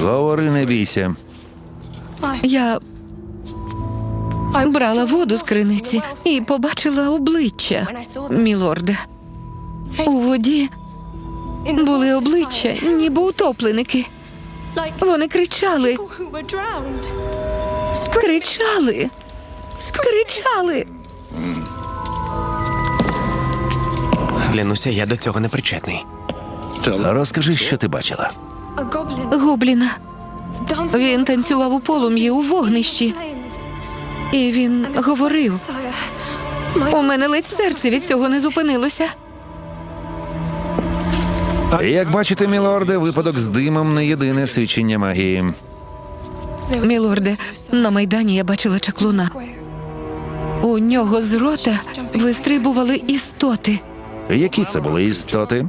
Говори, не бійся. Я брала воду з криниці і побачила обличчя, мілорде. У воді були обличчя, ніби утопленики. Вони кричали, кричали, кричали. Клянуся, я до цього не причетний. Розкажи, що ти бачила. Гобліна. Він танцював у полум'ї у вогнищі, і він говорив. У мене ледь серце від цього не зупинилося. Як бачите, мілорде, випадок з димом не єдине свідчення магії. Мілорде, на майдані я бачила чаклуна. У нього з рота вистрибували істоти. Які це були істоти?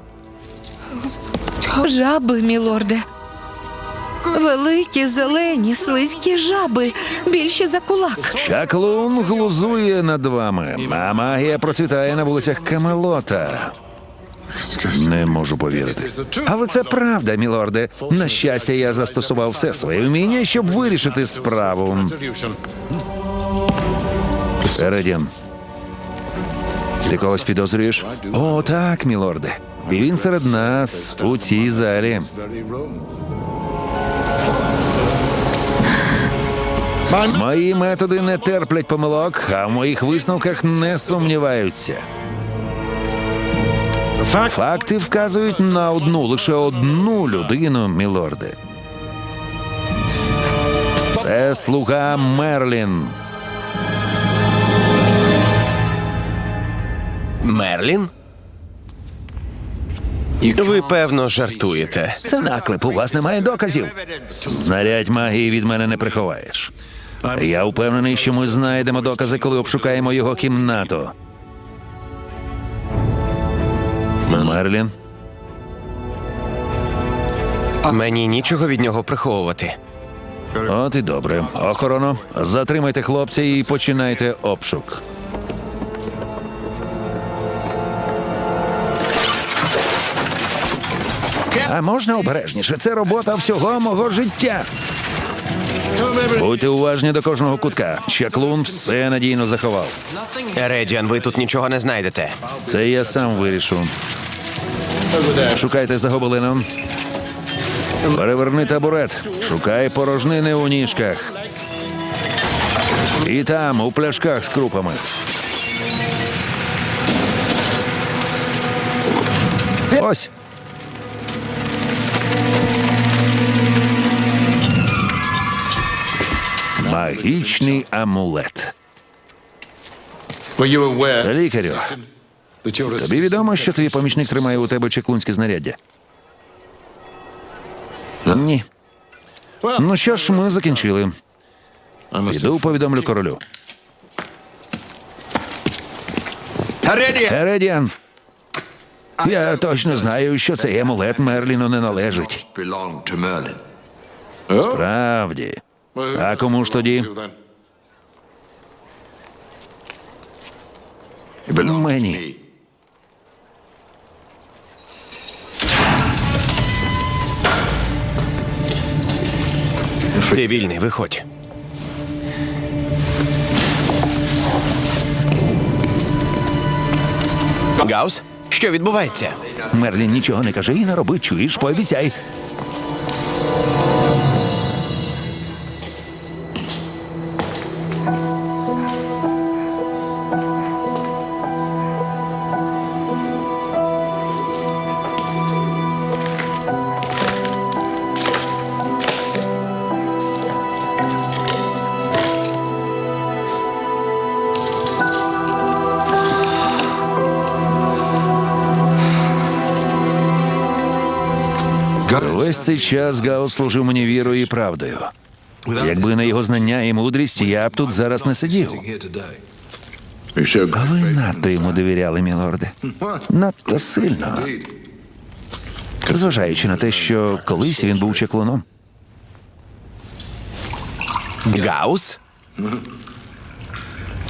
Жаби, мілорде. Великі, зелені, слизькі жаби, більші за кулак. Чаклун глузує над вами, а магія процвітає на вулицях Камелота. Не можу повірити. Але це правда, мілорде. На щастя, я застосував все своє вміння, щоб вирішити справу. Середін. Ти когось підозрюєш? О, так, мілорде. І він серед нас у цій залі. Мої методи не терплять помилок, а в моїх висновках не сумніваються. Факти вказують на одну, лише одну людину, мілорде. Це слуга Мерлін. Мерлін? Ви, певно, жартуєте. Це наклеп, у вас немає доказів. Знарядь магії від мене не приховаєш. Я впевнений, що ми знайдемо докази, коли обшукаємо його кімнату. Мерлін, Мені нічого від нього приховувати. от і добре. Охороно, затримайте хлопця і починайте обшук. А можна обережніше? Це робота всього мого життя. Будьте уважні до кожного кутка. Чаклун все надійно заховав. Редіан, ви тут нічого не знайдете. Це я сам вирішу. Шукайте за гобелином. Переверни табурет. Шукай порожнини у ніжках. І там, у пляшках з крупами. Ось. Магічний амулет. Лікарю, тобі відомо, що твій помічник тримає у тебе чеклунське знаряддя? Ні. Ну що ж, ми закінчили. Піду повідомлю королю. Ередіан. Я точно знаю, що цей амулет Мерліну не належить. belong to Merlin. Правді. А кому ж тоді? Мені. Ти вільний, виходь. Гаус, що відбувається? Мерлін нічого не каже і не роби, чуєш, пообіцяй. Весь цей час Гаус служив мені вірою і правдою. Якби не його знання і мудрість, я б тут зараз не сидів. А ви надто йому довіряли, мілорде. Надто сильно. Зважаючи на те, що колись він був чеклуном. Гаус?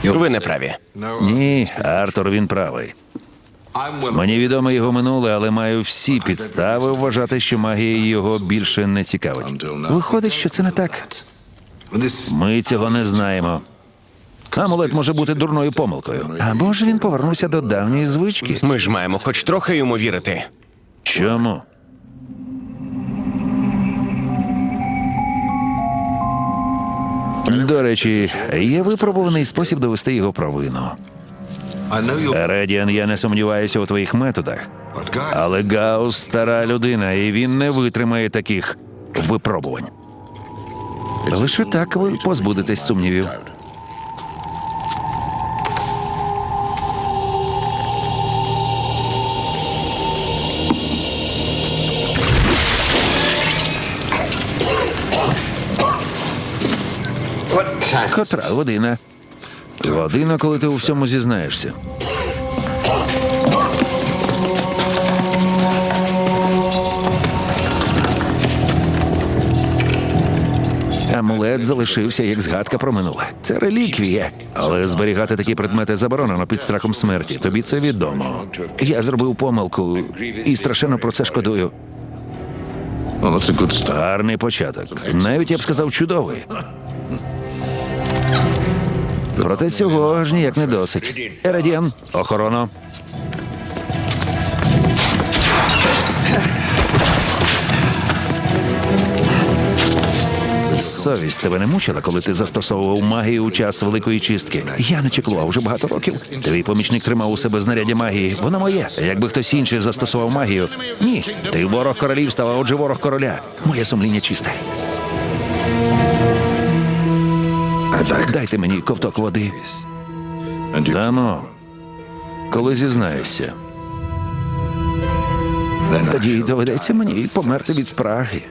Ви не праві. Ні, Артур він правий. Мені відомо його минуле, але маю всі підстави вважати, що магія його більше не цікавить. Виходить, що це не так. Ми цього не знаємо. Амулет може бути дурною помилкою. Або ж він повернувся до давньої звички. Ми ж маємо хоч трохи йому вірити. Чому? До речі, є випробуваний спосіб довести його провину. Редіан, я не сумніваюся у твоїх методах. Але Гаус стара людина, і він не витримає таких випробувань. Лише так ви позбудетесь сумнівів. Котра година? Година, коли ти у всьому зізнаєшся. Амулет залишився як згадка про минуле. Це реліквія. Але зберігати такі предмети заборонено під страхом смерті. Тобі це відомо. Я зробив помилку і страшенно про це шкодую. Гарний початок. Навіть я б сказав, чудовий. Проте цього аж ніяк не досить. Ерадіан, охорона. Совість тебе не мучила, коли ти застосовував магію у час великої чистки. Я не чеклував вже багато років. Твій помічник тримав у себе знаряддя магії. Воно моє. Якби хтось інший застосував магію. Ні, ти ворог королівства, а отже ворог короля. Моє сумління чисте. Дайте мені ковток води. Дамо. Коли зізнаєшся, тоді доведеться мені померти від спраги.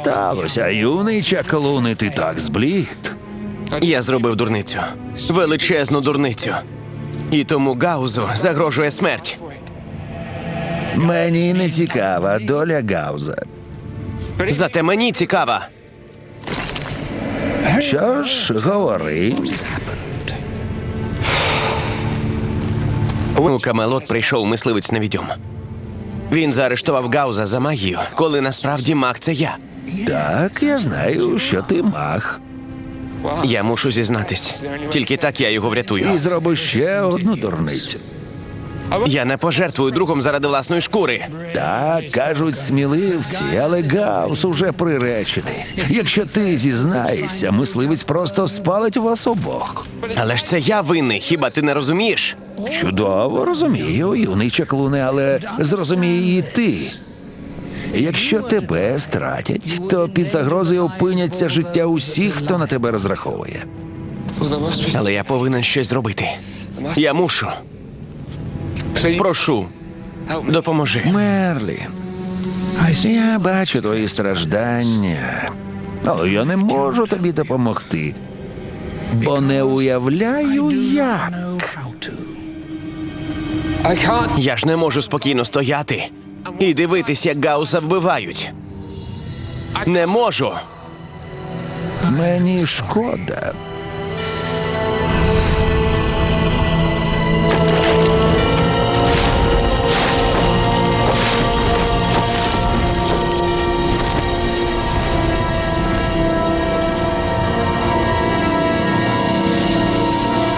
Сталося, юний чаклуни, ти так зблід? Я зробив дурницю. Величезну дурницю. І тому Гаузу загрожує смерть. Мені не цікава доля Гауза. Зате мені цікава. Що ж, говори. У Камелот прийшов мисливець невідьом. Він заарештував Гауза за магію, коли насправді маг це я. Так, я знаю, що ти мах. Я мушу зізнатись. Тільки так я його врятую. І зроби ще одну дурницю. Я не пожертвую другом заради власної шкури. Так кажуть сміливці, але Гаус уже приречений. Якщо ти зізнаєшся, мисливець просто спалить вас обох. Але ж це я винний, хіба ти не розумієш? Чудово розумію, юний чаклуне, але зрозумій і ти. Якщо тебе стратять, то під загрозою опиняться життя усіх, хто на тебе розраховує. Але я повинен щось зробити. Я мушу. Прошу, допоможи. Мерлін, я бачу твої страждання, але я не можу тобі допомогти, бо не уявляю, як. Я ж не можу спокійно стояти і дивитись, як Гауза вбивають. Не можу. Мені шкода.